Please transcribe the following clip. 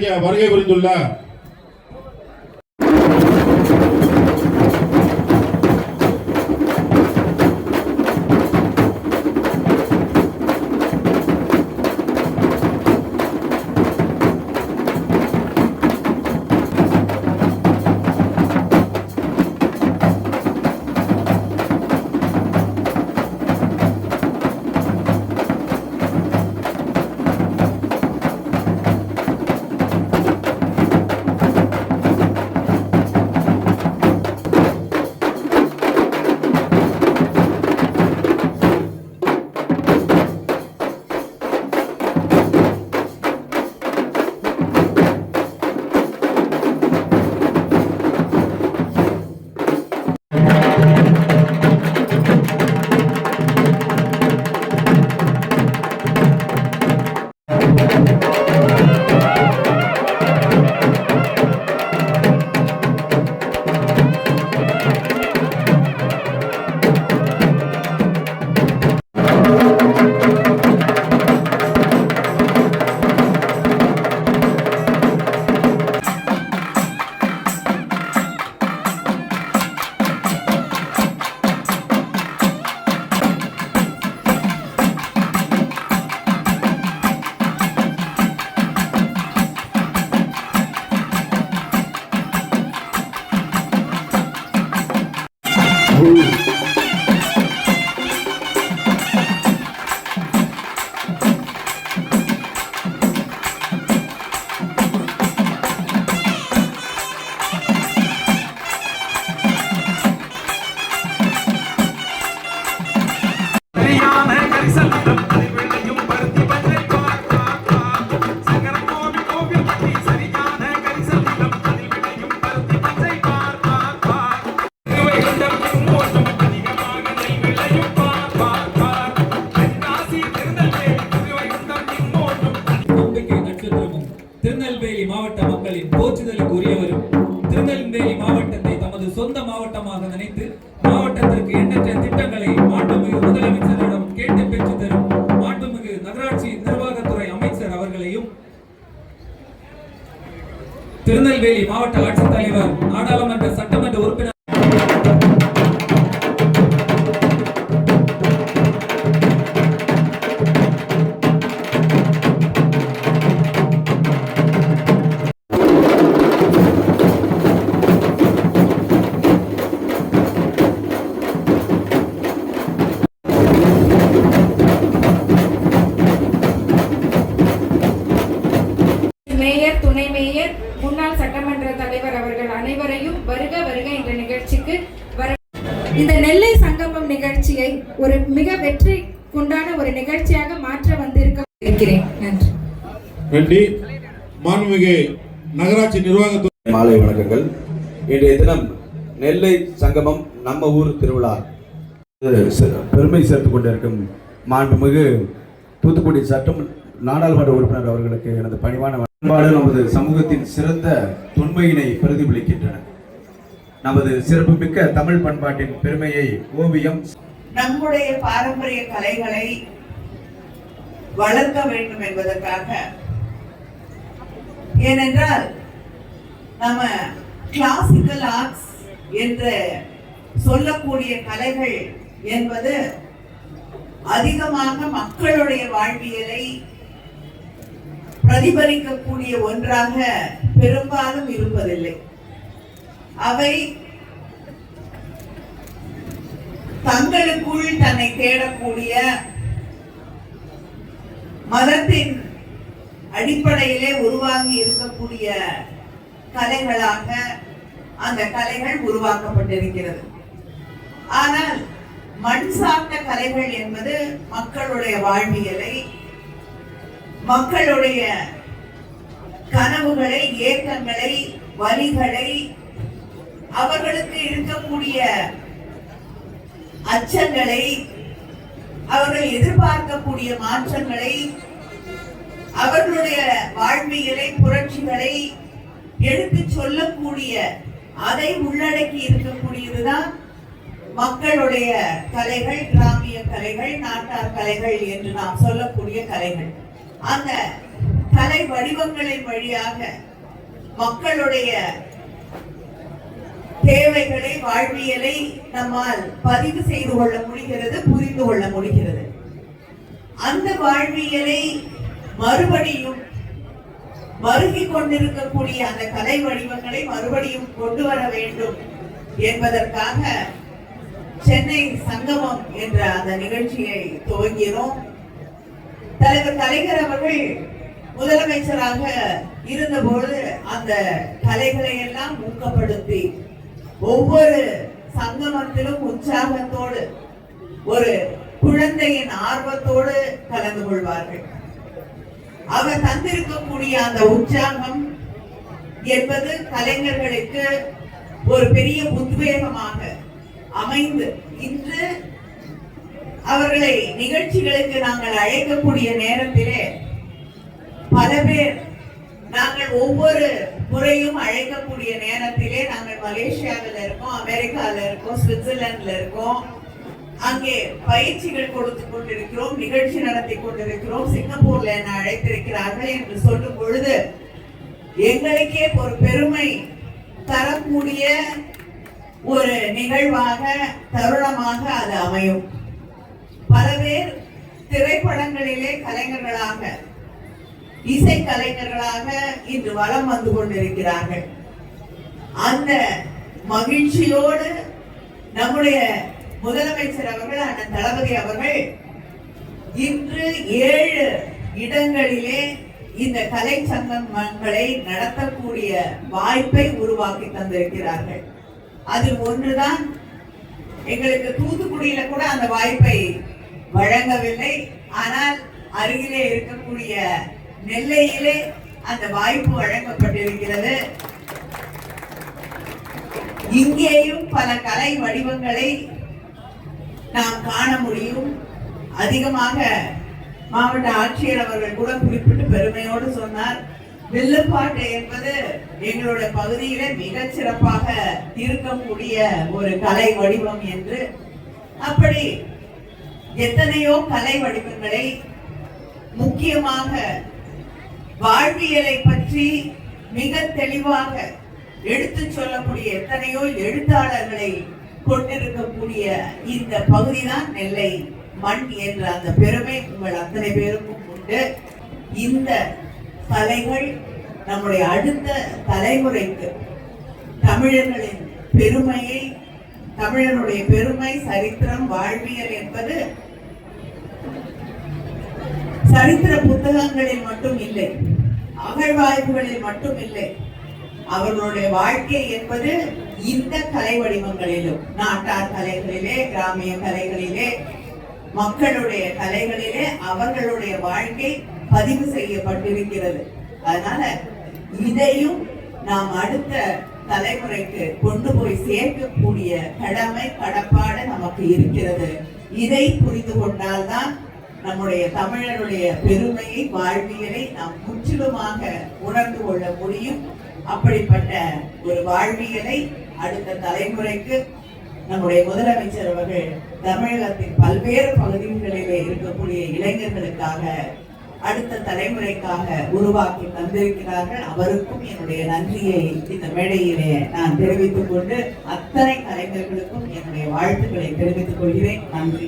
வருகை புரிந்துள்ள திருநெல்வேலி மாவட்ட மக்களின் போற்றுதலுக்கு உரியவரும் திருநெல்வேலி மாவட்டத்தை தமது சொந்த மாவட்டமாக நினைத்து மாவட்டத்திற்கு எண்ணற்ற திட்டங்களை மாண்புமிகு முதலமைச்சரிடம் கேட்டு பெற்று தரும் மாண்புமிகு நகராட்சி நிர்வாகத்துறை அமைச்சர் அவர்களையும் திருநெல்வேலி மாவட்ட ஆட்சித்தலைவர் நாடாளுமன்ற சட்டமன்ற உறுப்பினர் வருக வருக என்ற நிகழ்ச்சிக்கு வர இந்த நெல்லை சங்கமம் நிகழ்ச்சியை ஒரு மிக வெற்றி கொண்டான ஒரு நிகழ்ச்சியாக மாற்ற வந்திருக்க இருக்கிறேன். நன்றி. நன்றி மாண்புமிகு நகராட்சி நிர்வாகத்துறை மாலை வணக்கங்கள். இன்றைய தினம் நெல்லை சங்கமம் நம்ம ஊர் திருவிழா. பெருமை சேர்த்துக் கொண்டிருக்கும் மாண்புமிகு தூத்துக்குடி சட்டம் நாடாளுமன்ற உறுப்பினர் அவர்களுக்கு எனது பணிவான பண்பாடு நமது சமூகத்தின் சிறந்த தொன்மையினை பிரதிபலிக்கின்றன. நமது சிறப்புமிக்க தமிழ் பண்பாட்டின் பெருமையை ஓவியம் நம்முடைய பாரம்பரிய கலைகளை வளர்க்க வேண்டும் என்பதற்காக. ஏனென்றால் நம்ம கிளாசிக்கல் ஆர்ட்ஸ் என்று சொல்லக்கூடிய கலைகள் என்பது அதிகமாக மக்களுடைய வாழ்வியலை பிரதிபலிக்கக்கூடிய ஒன்றாக பெரும்பாலும் இருப்பதில்லை. அவை தங்களுக்குள் தன்னை தேடக்கூடிய மதத்தின் அடிப்படையிலே உருவாகி இருக்கக்கூடிய கலைகளாக அந்த கலைகள் உருவாக்கப்பட்டிருக்கிறது. ஆனால் மண் சார்ந்த கலைகள் என்பது மக்களுடைய வாழ்வியலை மக்களுடைய கனவுகளை ஏக்கங்களை வழிகளை அவர்களுக்கு இருக்கக்கூடிய அச்சங்களை அவர்கள் எதிர்பார்க்கக்கூடிய மாற்றங்களை அவர்களுடைய வாழ்வியலை புரட்சிகளை எடுத்து சொல்லக்கூடிய அதை உள்ளடக்கி இருக்கக்கூடியதுதான் மக்களுடைய கலைகள் கிராமிய கலைகள் நாட்டார் கலைகள் என்று நாம் சொல்லக்கூடிய கலைகள். அந்த கலை வடிவங்களின் வழியாக மக்களுடைய தேவைகளை வாழ்வியலை நம்மால் பதிவு செய்து கொள்ள முடிகிறது புரிந்து கொள்ள முடிகிறது. அந்த வாழ்வியலை மறுபடியும் மருகிக் கொண்டிருக்கக்கூடிய அந்த கலை வடிவங்களை மறுபடியும் கொண்டு வர வேண்டும் என்பதற்காக சென்னை சங்கமம் என்ற அந்த நிகழ்ச்சியை துவங்கினோம். தலைவர் கலைஞர் அவர்கள் முதலமைச்சராக இருந்தபோது அந்த கலைகளை எல்லாம் ஊக்கப்படுத்தி ஒவ்வொரு சங்கமத்திலும் உற்சாகத்தோடு ஒரு குழந்தையின் ஆர்வத்தோடு கலந்து கொள்வார்கள். அவர் தந்திருக்கக்கூடிய அந்த உற்சாகம் என்பது கலைஞர்களுக்கு ஒரு பெரிய உத்வேகமாக அமைந்து இன்று அவர்களை நிகழ்ச்சிகளுக்கு நாங்கள் அழைக்கக்கூடிய நேரத்திலே பல பேர் நாங்கள் ஒவ்வொரு முறையும் அழைக்கக்கூடிய நேரத்திலே நாங்கள் மலேசியாவில் இருக்கோம் அமெரிக்காவில் இருக்கோம் சுவிட்சர்லாந்துல இருக்கோம். அங்கே பயிற்சிகள் கொடுத்து கொண்டிருக்கிறோம் நிகழ்ச்சி நடத்தி கொண்டிருக்கிறோம். சிங்கப்பூர்ல என்ன அழைத்திருக்கிறார்கள் என்று சொல்லும் பொழுது எங்களுக்கே ஒரு பெருமை தரக்கூடிய ஒரு நிகழ்வாக தருணமாக அது அமையும். பல பேர் திரைப்படங்களிலே கலைஞர்களாக இசை கலைஞர்களாக இன்று வலம் வந்து கொண்டிருக்கிறார்கள். அந்த மகிழ்ச்சியோடு நம்முடைய முதலமைச்சர் அவர்கள் அண்ணன் தளபதி அவர்கள் இன்று ஏழு இடங்களிலே இந்த கலை சங்கமங்களை நடத்தக்கூடிய வாய்ப்பை உருவாக்கி தந்திருக்கிறார்கள். அதில் ஒன்றுதான் எங்களுக்கு தூத்துக்குடியில கூட அந்த வாய்ப்பை வழங்கவில்லை. ஆனால் அருகிலே இருக்கக்கூடிய நெல்லையிலே அந்த வாய்ப்பு வழங்கப்பட்டிருக்கிறது. இங்கேயும் பல கலை வடிவங்களை நாம் காண முடியும். அதிகமாக மாவட்ட ஆட்சியர் அவர்கள் கூட குறிப்பிட்டு பெருமையோடு சொன்னார். வில்லுப்பாட்டு என்பது எங்களுடைய பகுதியில மிகச் சிறப்பாக இருக்கக்கூடிய ஒரு கலை வடிவம் என்று. அப்படி எத்தனையோ கலை வடிவங்களை முக்கியமாக வாழ்வியலை பற்றி மிக தெளிவாக எடுத்துச் சொல்லக்கூடிய எத்தனையோ எழுத்தாளர்களை கொண்டிருக்கக்கூடிய இந்த பகுதிதான் நெல்லை மண் என்ற அந்த பெருமை உங்கள் அத்தனை பேருக்கும் உண்டு. இந்த கலைகள் நம்முடைய அடுத்த தலைமுறைக்கு தமிழர்களின் பெருமையை தமிழனுடைய பெருமை சரித்திரம் வாழ்வியல் என்பது சரித்திர புத்தகங்களில் மட்டும் இல்லை அகழ்வாய்வுகளில் மட்டும் இல்லை. அவர்களுடைய வாழ்க்கை என்பது இந்த கலை வடிவங்களிலும் நாட்டார் கலைகளிலே கிராமிய கலைகளிலே மக்களுடைய கலைகளிலே அவர்களுடைய வாழ்க்கை பதிவு செய்யப்பட்டிருக்கிறது. அதனால இதையும் நாம் அடுத்த தலைமுறைக்கு கொண்டு போய் சேர்க்கக்கூடிய கடமை கடப்பாடு நமக்கு இருக்கிறது. இதை புரிந்து கொண்டால்தான் நம்முடைய தமிழருடைய பெருமையை வாழ்வியலை நாம் முற்றிலுமாக உணர்ந்து கொள்ள முடியும். அப்படிப்பட்ட ஒரு வாழ்வியலை அடுத்த தலைமுறைக்கு நம்முடைய முதலமைச்சர் அவர்கள் தமிழகத்தின் பல்வேறு பகுதிகளிலே இருக்கக்கூடிய இளைஞர்களுக்காக அடுத்த தலைமுறைக்காக உருவாக்கி தந்திருக்கிறார்கள். அவருக்கும் என்னுடைய நன்றியை இந்த மேடையிலே நான் தெரிவித்துக் கொண்டு அத்தனை கலைஞர்களுக்கும் என்னுடைய வாழ்த்துக்களை தெரிவித்துக் கொள்கிறேன். நன்றி.